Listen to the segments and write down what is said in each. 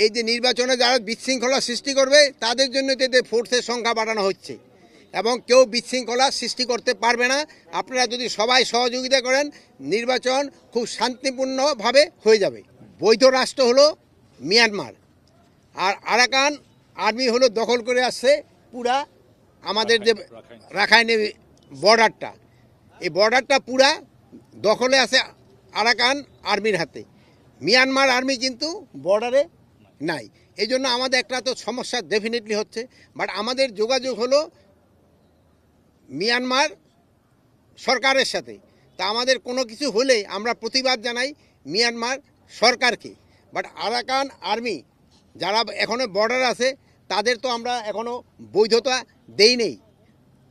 এই যে নির্বাচনে যারা বিশৃঙ্খলা সৃষ্টি করবে, তাদের জন্য এতে ফোর্সের সংখ্যা বাড়ানো হচ্ছে। এবং কেউ বিশৃঙ্খলা সৃষ্টি করতে পারবে না। আপনারা যদি সবাই সহযোগিতা করেন, নির্বাচন খুব শান্তিপূর্ণভাবে হয়ে যাবে। বৈধ রাষ্ট্র হলো মিয়ানমার। আর আরাকান আর্মি হলো দখল করে আসছে পুরা আমাদের যে রাখাইনে বর্ডারটা। এই বর্ডারটা পুরা দখলে আছে আরাকান আর্মির হাতে। মিয়ানমার আর্মি কিন্তু বর্ডারে নাই। এই জন্য আমাদের একটা তো সমস্যা ডেফিনেটলি হচ্ছে। বাট আমাদের যোগাযোগ হলো মিয়ানমার সরকারের সাথে। তা আমাদের কোনো কিছু হলে আমরা প্রতিবাদ জানাই মিয়ানমার সরকারকে। বাট আরাকান আর্মি যারা এখনও বর্ডার আছে, তাদের তো আমরা এখনও বৈধতা দেই নেই।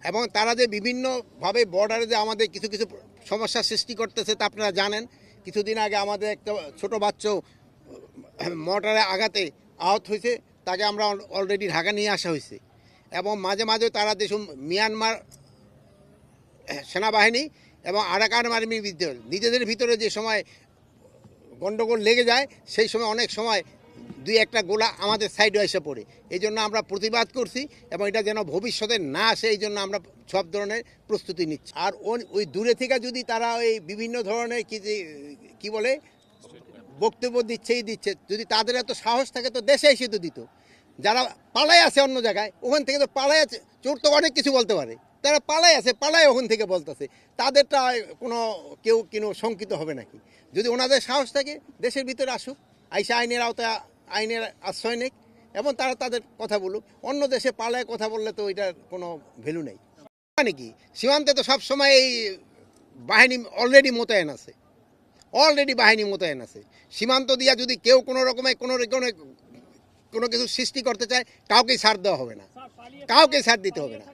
এবং তারা যে বিভিন্নভাবে বর্ডারে যে আমাদের কিছু কিছু সমস্যা সৃষ্টি করতেছে তা আপনারা জানেন। কিছুদিন আগে আমাদের একটা ছোট বাচ্চা মোটরে আঘাতে আহত হয়েছে, তাকে আমরা অলরেডি ঢাকা নিয়ে আসা হয়েছে। এবং মাঝে মাঝে তারা দেশ মিয়ানমার সেনাবাহিনী এবং আরাকান আর্মির বিরুদ্ধে নিজেদের ভিতরে যে সময় গণ্ডগোল লেগে যায়, সেই সময় অনেক সময় দুই একটা গোলা আমাদের সাইডে এসে পড়ে। এই জন্য আমরা প্রতিবাদ করছি এবং এটা যেন ভবিষ্যতে না আসে, এই জন্য আমরা সব ধরনের প্রস্তুতি নিচ্ছি। আর ওই দূরে থেকে যদি তারা ওই বিভিন্ন ধরনের কি বলে বক্তব্য দিচ্ছেই দিচ্ছে। যদি তাদের এত সাহস থাকে, তো দেশে এসে তো দিত। যারা পালায় আছে অন্য জায়গায়, ওখান থেকে তো পালায় আছে। চোর তো অনেক কিছু বলতে পারে। তারা পালায় আছে পালায় ওখান থেকে বলতেছে। তাদেরটা কোনো, কেউ কোনো শঙ্কিত হবে নাকি? যদি ওনাদের সাহস থাকে, দেশের ভিতরে আসুক। আইসা আইনের আওতায়, আইনের আশ্রয় নেক এবং তারা তাদের কথা বলুক। অন্য দেশে পালায় কথা বললে তো এটার কোনো ভ্যালু নেই। মানে কি? সীমান্তে তো সবসময় এই বাহিনী অলরেডি মোতায়েন আছে। অলরেডি বাহিনী মোতায়েন আছে। সীমান্ত দিয়া যদি কেউ কোনো রকমে কোনো কোনো কোনো কিছু সৃষ্টি করতে চায়, কাউকেই ছাড় দেওয়া হবে না। কাউকে ছাড় দিতে হবে না।